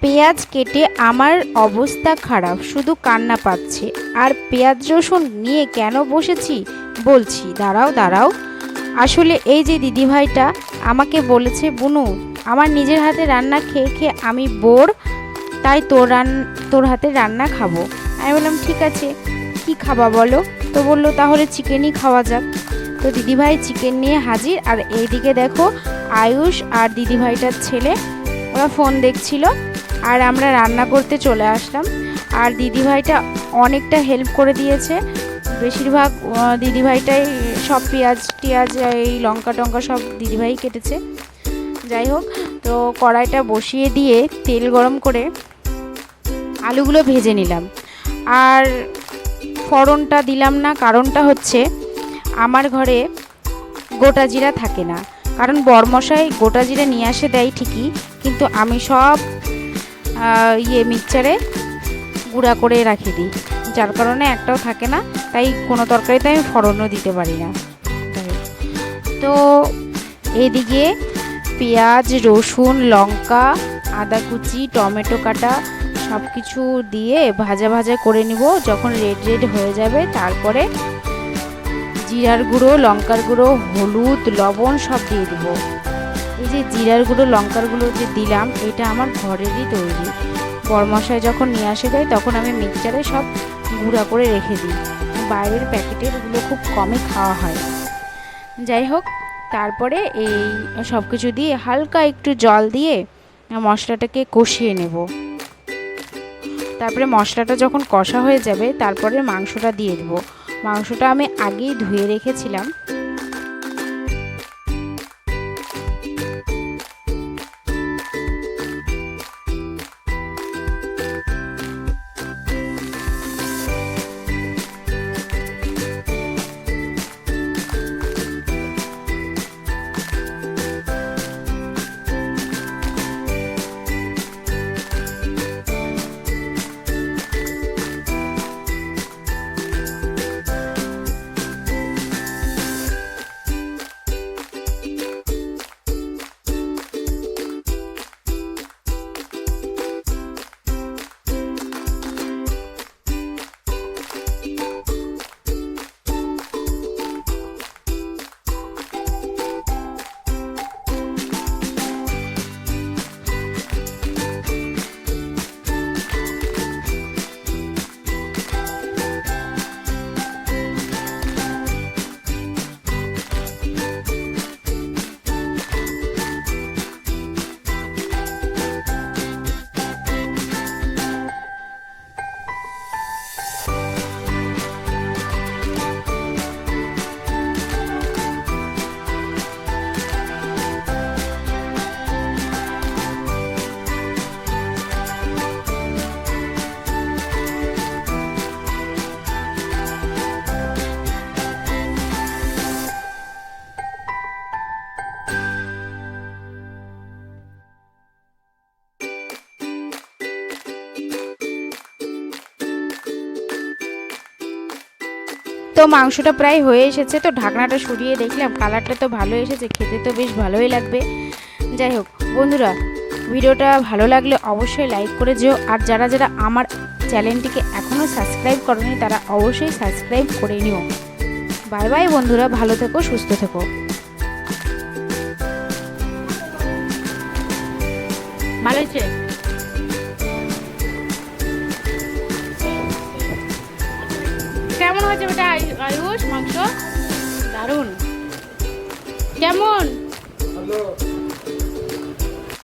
পেঁয়াজ কেটে আমার অবস্থা খারাপ, শুধু কান্না পাচ্ছে। আর পেঁয়াজ রসুন নিয়ে কেন বসেছি? বলছি, দাঁড়াও দাঁড়াও। আসলে এই যে দিদিভাইটা আমাকে বলেছে, বুনু, আমার নিজের হাতে রান্না খেয়ে খেয়ে আমি বোর, তাই তোর রান, তোর হাতে রান্না খাব। আমি বললাম, ঠিক আছে, কি খাবা বলো? তো বলল, তাহলে চিকেনই খাওয়া যাক। তো দিদিভাই চিকেন নিয়ে হাজির, আর এইদিকে দেখো আয়ুষ আর দিদিভাইটার ছেলে, ওরা ফোন দেখছিল। আর আমরা রান্না করতে চলে আসলাম। আর দিদিভাইটা অনেকটা হেল্প করে দিয়েছে। বেশিরভাগ দিদিভাইটাই সব পেঁয়াজ টিয়াজ, এই লঙ্কা টঙ্কা সব দিদিভাই কেটেছে। যাই হোক, তো কড়াইটা বসিয়ে দিয়ে তেল গরম করে আলুগুলো ভেজে নিলাম। আর ফড়নটা দিলাম না, কারণটা হচ্ছে আমার ঘরে গোটা জিরা থাকে না। কারণ বরমশাই গোটা জিরা নিয়ে আসে দেয় ঠিকই, কিন্তু আমি সব ইয়ে মিক্সচারে গুঁড়া করে রাখি দিই। যার কারণে একটাও থাকে না, তাই কোনো তরকারিতে আমি ফড়নও দিতে পারি না। তো এদিকে পেঁয়াজ, রসুন, লঙ্কা, আদা কুচি, টমেটো কাটা সব কিছু দিয়ে ভাজা ভাজা করে নিব। যখন রেড রেড হয়ে যাবে, তারপরে জিরার গুঁড়ো, লঙ্কার গুঁড়ো, হলুদ, লবণ সব দিয়ে দেবো। এই যে জিরার গুঁড়ো, লঙ্কার গুঁড়ো যে দিলাম, এটা আমার ঘরেরই তৈরি। বরমশাই যখন নিয়ে আসে যায়, তখন আমি মিক্সচারে সব গুঁড়া করে রেখে দিই। বাইরের প্যাকেটের ওগুলো খুব কমই খাওয়া হয়। যাই হোক, তারপরে এই সব কিছু দিয়ে হালকা একটু জল দিয়ে মশলাটাকে কষিয়ে নেব। তারপরে মশলাটা যখন কষা হয়ে যাবে, তারপরে মাংসটা দিয়ে দেবো। মাংসটা আমি আগেই ধুয়ে রেখেছিলাম। মাংসটা প্রায় হয়ে এসেছে, তো ঢাকনাটা সরিয়ে দেখলাম কালারটা তো ভালো এসেছে, খেতে তো বেশ ভালোই লাগবে। যাই হোক, বন্ধুরা, ভিডিওটা ভালো লাগলে অবশ্যই লাইক করে যেও আর যারা যারা আমার চ্যানেলটিকে এখনও সাবস্ক্রাইব করেনি, তারা অবশ্যই সাবস্ক্রাইব করে নিও। বাই বাই বন্ধুরা, ভালো থেকো, সুস্থ থেকো। ভালো হয়েছে হয়েছে বেটা? আয়ুষ মাংস? দারুণ। কেমন? হ্যালো